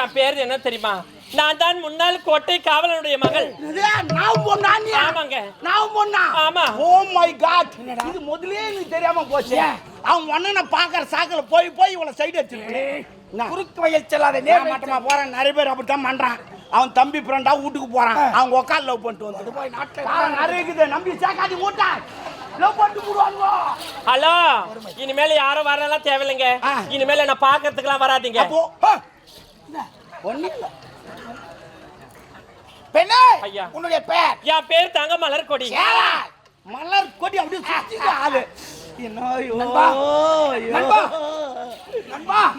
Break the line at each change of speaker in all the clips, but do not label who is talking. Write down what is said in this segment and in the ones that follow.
என் பேர் என்ன தெரியுமா? நான் தான் முன்னாள் கோட்டை காவலனுடைய மகள்.
நான் பொண்ணா நீ?
ஆமாங்க.
நான் பொண்ணா?
ஆமா.
Oh my god. இது முதல்லயே எனக்கு தெரியாம போச்சு. அவன் ஒண்ணனை பாக்குற சாக்கல போய் போய் இவள சைடு வச்சிருக்கேன் குறுக்கு வயல் செல்லாத நேர் மாட்டமா போறேன்? நிறைய பேர் அப்படித்தான் பண்றான். அவன் தம்பி ஃப்ரெண்டா வீட்டுக்கு போறான். அவங்க உட்காந்து லவ் பண்ணிட்டு வந்து போய் நாட்டில் நிறைய இருக்குது நம்பி பண்ணிட்டு போடுவாங்க
ஹலோ இனிமேல் யாரும் வரலாம் தேவையில்லைங்க. இனிமேல் என்ன பாக்குறதுக்குலாம் வராதீங்க.
ஒண்ணு இல்ல பெண்ணே
ஐயா.
உன்னுடைய பேர்?
என் பேர் தங்க மலர் கொடி
மலர் கொடி அப்படியே சுத்திட்டு ஆளு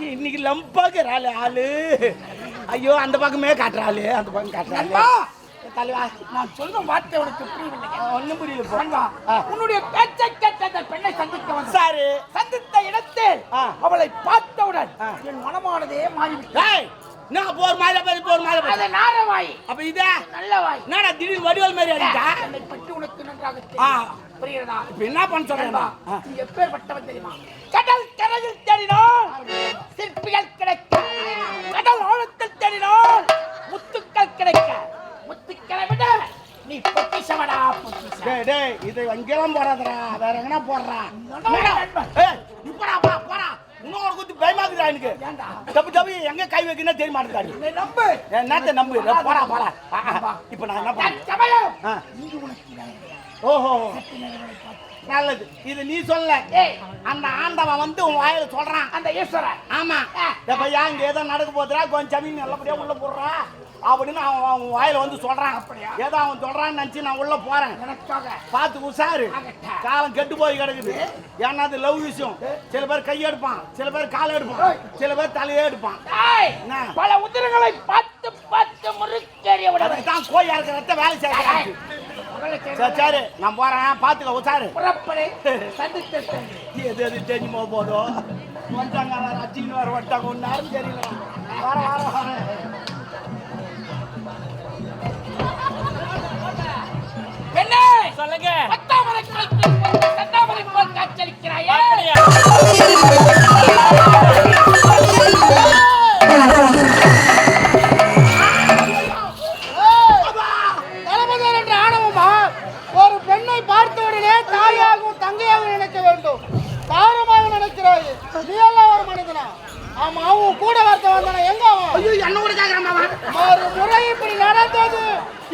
இன்னைக்கு லம்பாக்குற ஆளு. ஆளு ஐயோ அந்த பக்கமே காட்டுறாளு அந்த பக்கம் காட்டுறாளு.
நண்பா.
தலைவா
நான் சொல்லும் வார்த்தை உனக்கு புரியவில்லை.
ஒண்ணும் புரியல போ.
நண்பா
ஆ.
உன்னுடைய பேச்சை கேட்ட பெண்ணை சந்திக்க வந்த
சாரு.
சந்தித்த இடத்தில். அவளை பார்த்தவுடன். என் மனமானதே மாறிவிட்டது.
நான் போர் மாதிரி பேசி போர் மாதிரி
அது நாரவாய்
அப்ப இதே
நல்ல வாய்.
என்னடா திடீர்னு வடிவல் மாதிரி அடிச்சா
என்னை பற்றி உனக்கு நன்றாக
ஆ. இப்ப என்ன பண்ண
நண்பா,
சொல்றேன்
நீ தெரியுமா? கடல் கரையில் தேடினோம். சிற்பிகள் கிடைக்க. கடல் ஆழத்தில் தேடினோம். முத்துக்கள் கிடைக்க. முத்துக்களை விட நீ பொக்கிஷமடா பொக்கிஷம்.
டேய் டேய் இது அங்கெல்லாம் போடாதடா. வேற எங்கனா போடுறா.
நண்பன்.
ஏய் இப்படா இன்னொரு குத்து பயமாக்குதா எனக்கு? தப்பு தப்பு. எங்க கை வைக்கணும் தெரிய மாட்டேங்காடி
என்னை நம்பு.
என்னத்த நம்பு? போடா போடா. இப்ப நான் என்ன பண்ணேன். ஓஹோ. நல்லது. இது நீ சொல்ல. அந்த ஆண்டவன் வந்து உன் வாயில சொல்றான்.
அந்த ஈஸ்வரன்.
ஆமா. ஏன் இங்க ஏதோ நடக்க போதுரா கொஞ்சம் ஜமீன் நல்லபடியா உள்ள போடுறா. அப்படின்னு அவன் அவன் வாயில வந்து சொல்றான்.
அப்படியா?
ஏதோ அவன் சொல்றான்னு நினைச்சு நான் உள்ள போறேன். பார்த்து உஷாரு. காலம் கெட்டு போய் கிடக்குது. ஏன்னா அது லவ் விஷயம். சில பேர் கை எடுப்பான். சில பேர் கால் எடுப்பான். சில பேர் தலையே எடுப்பான்?
பல உதிரங்களை பார்த்து பார்த்து முறுக்கேறிய
அதுக்கு தான் கோய் வேலை செய்யறாங்க
மகளை
சரி
சேர்ந்து
சரி நான் போறேன். பாத்துக்க
சென்று.
எது எது தெரிஞ்சு போக போதும் வந்துட்டாங்க வேற அச்சின்னு வேற வந்துட்டாங்க ஒன்று நேரம் தெரியல. வர வர.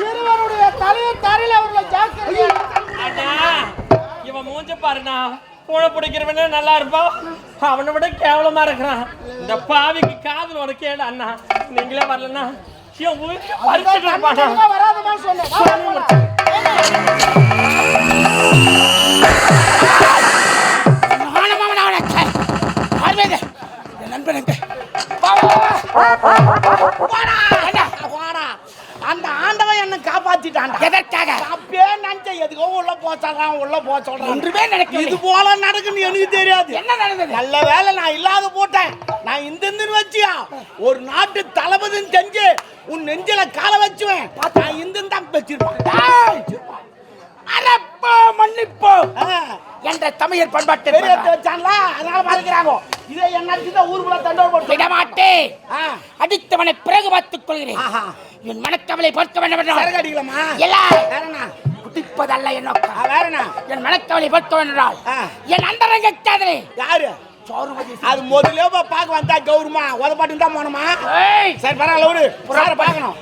இருவருடைய தலையை தரையில் அவர்களை ஜாக்கிரதை
அண்ணா இவன் மூஞ்ச பாருண்ணா. பூனை பிடிக்கிறவனே நல்லா இருப்பான் அவனை விட கேவலமா இருக்கிறான். இந்த பாவிக்கு காதல் ஒரு கேடு அண்ணா. நீங்களே வரலன்னா
வராதமா சொன்னேன் வா, வா, வா.
ஆணவமான அவனுக்கு. ஆர்வேது, என் நண்பன் எங்க?
போடா போடா அந்த ஆண்டவன் என்ன காப்பாத்திட்டான்டா
எதற்காக?
அப்பயே நினைச்சேன் எதுக்கோ உள்ள போ சொல்றான் உள்ள போ சொல்றான்.
ஒன்றுமே.
இது போல நடக்குன்னு எனக்கு தெரியாது.
என்ன நடந்தது?
நல்ல வேலை நான் இல்லாத போட்டேன். நான் இந்த வச்சியா? ஒரு நாட்டு தளபதின்னு உன் நெஞ்சில கால வச்சுவேன். நான் இந்த தான் வச்சிருப்பேன்.
டேய், அறப்போ மன்னிப்போ. என்ற தமிழர் பண்பாட்டு
வச்சான்ல அதனால பாத்துக்கிறாங்க இதே என்ன தான் ஊருக்குள்ள தண்டோடு போட்டு
விடமாட்டே
ஆ,
அடித்தவனை பிறகு பார்த்துக் கொள்கிறேன். என் மனக்கவலை பொறுக்க வேண்டும் குடிப்பதல்ல என் நோக்கம்.
ஆ, வேறண்ணா
என் மனக்கவலை என்றால்
ஆ.
என் அந்தரங்க காதலே
யாரு? அது முதல்ல பார்க்க வந்தா கௌரவமா உதப்பாட்டு தான் போனோமா சரி பரவாயில்ல விடு. பார்க்கணும்.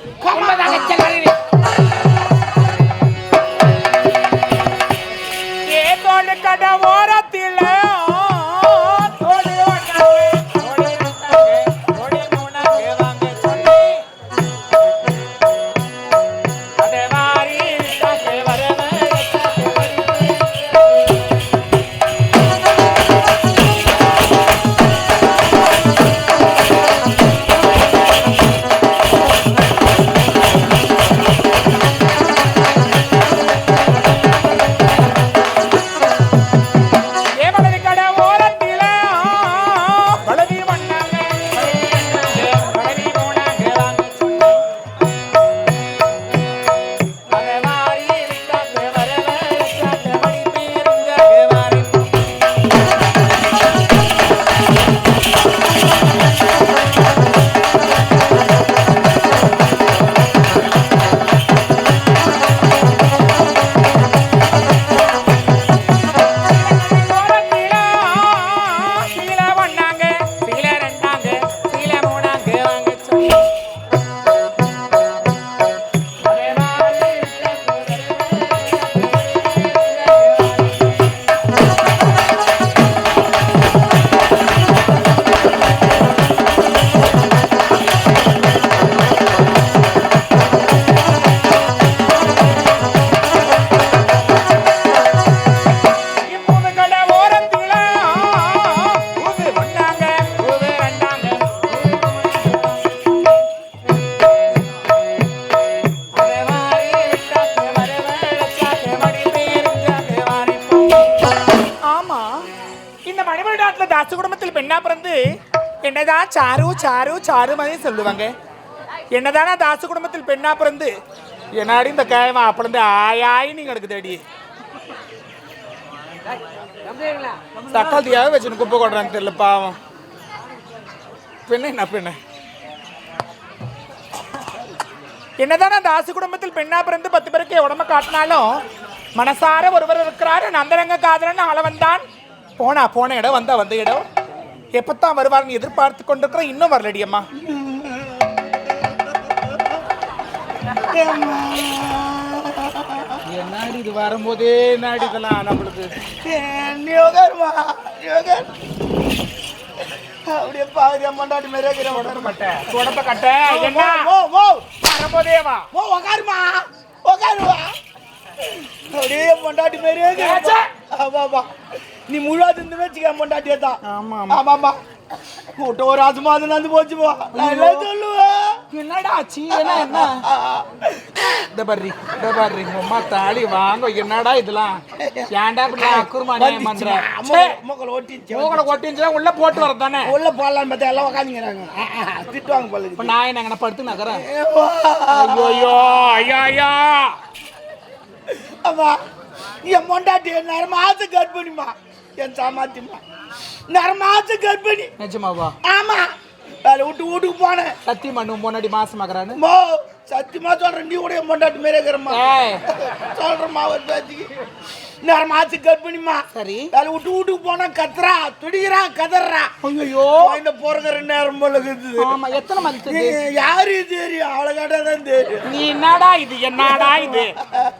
தாசு குடும்பத்தில் பெண்ணா பிறந்து என்னதான் சாரு சாரு சாரு மாதிரி சொல்லுவாங்க. என்னதானா தாசு குடும்பத்தில் பெண்ணா பிறந்து? என்னாடி இந்த கேமா அப்படி ஆயாய் நீங்க எனக்கு தேடி தக்காளியாக வச்சுன்னு குப்பை கொட்டுறான்னு தெரியல பாவம். பெண்ணு என்ன பெண்ணு? என்னதான் அந்த தாசு குடும்பத்தில் பெண்ணா பிறந்து பத்து பேருக்கு உடம்ப காட்டினாலும் மனசார ஒருவர் இருக்கிறாரு நந்தரங்க காதலன் ஆளவன் தான். போனா போன இடம் வந்தா வந்த இடம். எப்பத்தான் வருவார்னு எதிர்பார்த்து கொண்டிருக்கிறோம் இன்னும் வரலடி அம்மா. என்னாடி இது வரும்போதே நாடி இதெல்லாம் நம்மளுக்கு?
அப்படியே பாதியா மண்டாட்டி மாதிரி இருக்கிற உட்காரு மாட்டேன்
உடம்ப கட்ட. என்ன?
ஓ ஓ
வரும்போதே வா.
ஓ உட்காருமா உட்காருவா அப்படியே மண்டாட்டி மாதிரி
ஏச்சே.
ஆமாப்பா நீ முழுவா தின்னு வச்சுக்க மண்டாட்டியே தான்.
ஆமா,
ஆமாப்பா கூட்ட ஒரு ஆசமா அது நந்து போச்சுப்பா நான் என்ன சொல்லுவேன்?
என்னடா ஆச்சு? என்ன என்ன? இந்த பர்ரி இந்த பர்ரி அம்மா தாடி வாங்க என்னடா இதெல்லாம்? ஏன்டா இப்படி அக்குருமானே பண்ற? சே,
மக்களை ஒட்டிச்சு
மூக்கட கொட்டிஞ்சா உள்ள போட்டு வர தானே
உள்ள போடலான்னு பார்த்தா எல்லாம் உட்காந்துங்கிறாங்க திட்டுவாங்க போல
இப்ப. நான் என்ன படுத்து நகரேன். ஐயோ ஐயோ ஐயா ஐயா.
அம்மா என் மொண்டாட்டி நேரம் ஆசை கர்ப்பிணிமா என் சாமாத்தியமா நேரம் ஆசை கர்ப்பிணி.
நிஜமாவா?
ஆமா. வேலை விட்டு வீட்டுக்கு போனேன்.
சத்தியமா முன்னாடி
மாசமாக்குறான்னு சத்தியமா சொல்றேன் நீ கூட மொண்டாட்டி மாரி இருக்கிறம்மா சொல்றேம்மா ஒரு பேச்சுக்கு நரமாச கர்ப்பிணிமா
சரி.
வேலை விட்டு வீட்டுக்கு போனா கத்துறா துடிக்கிறா கதறா.
ஐயோ
இந்த பிறகுற நேரம் போல இருக்குது.
ஆமா எத்தனை மந்த்
யாரு தெரியும் அவளை கேட்டா தான் தெரியும்
நீ என்னடா இது? என்னடா இது?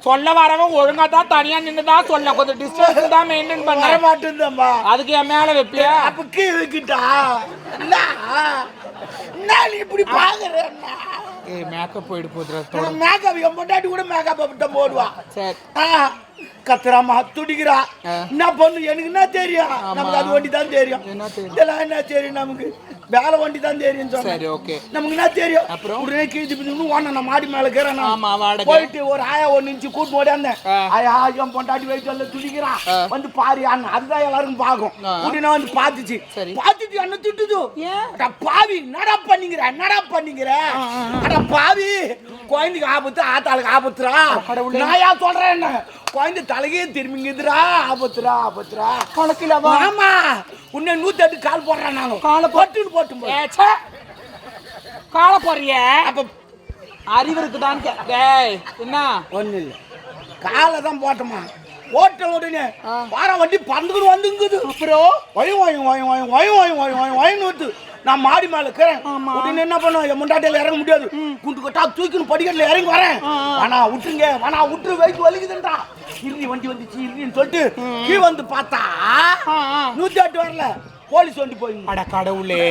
சொல்ல வரவன் ஒழுங்கா தான் தனியா நின்னு தான் சொல்ல. கொஞ்சம் டிஸ்டன்ஸ் தான் மெயின்டைன் பண்ண.
மாட்டேன்தாம்மா
அதுக்கு என் மேல வைப்பியா?
அப்ப கீழே வைக்கிட்டா? என்ன நீ இப்படி பாக்குற
ஏய் மேக்கப் போயிட்டு போதுடா
மேக்கப் என் பொண்டாட்டி கூட மேக்கப் தான் போடுவா.
சரி.
ஆ, கத்துறாமா துடிக்கிறா. என்ன பண்ணு எனக்கு என்ன தெரியும்? நமக்கு அது வண்டி தான் தெரியும்? இதெல்லாம் என்ன தெரியும் நமக்கு? வேலை வண்டி தான் தெரியும்
சரி ஓகே.
நமக்கு என்ன தெரியும்?
அப்புறம்?
உடனே கீழ்ச்சி பிடிச்சு ஓன நான் மாடி மேல
வாடகை
போயிட்டு ஒரு ஆயா ஒன்னு இன்ச்சு கூட்டு ஓடியாந்தேன்
ஆ.
ஆயா என் பொண்டாட்டி வயிற்று வந்து துடிக்கிறான்
ஆ.
வந்து பாரு அண்ணன் அதுதான் எல்லாருக்கும் பார்க்கும்
ஆ.
உடனே வந்து பார்த்துச்சு.
சரி.
பார்த்துட்டு என்ன திட்டுது? பாவி நடா பண்ணிக்கிற நடா பண்ணிக்கிற? அட பாவி குழந்தைக்கு ஆபத்து ஆத்தாளுக்கு
கடவுளே.
நான் சொல்றேன் என்ன? குழந்தை தலையே திரும்பிங்குதுரா ஆபத்துரா ஆபத்துரா
கணக்கிலவா
ஆமா உன்னை நூத்தி எட்டு கால் போடுறேன் நாங்க
காலை
போட்டுன்னு போட்டும் போது.
ஏச்சே கால போறிய
அப்ப
அறிவு இருக்குதான் டேய் என்ன
ஒண்ணு இல்ல காலை தான் போட்டோமா போட்ட உடனே வார வண்டி பறந்துக்கிட்டு வந்துங்குது
அப்புறம்
ஒய் ஒய் ஒய் ஒய் ஒய் ஒய் ஒய் ஒய் ஒய் நூத்து நான் மாடி மேல இருக்கிறேன். உடனே என்ன பண்ணுவோம் என் முண்டாட்டியில இறங்க முடியாது. குண்டு கட்டா தூக்கின்னு படிக்கட்டுல இறங்கி வரேன். வேணா விட்டுருங்க. வேணா விட்டுரு. வயிற்று வலிக்குதுன்றா. இறுதி வண்டி வந்துச்சு இறுதின்னு சொல்லிட்டு கீழ் வந்து பார்த்தா. நூத்தி எட்டு வரல. போலீஸ் வண்டி போய்
அட கடவுளே.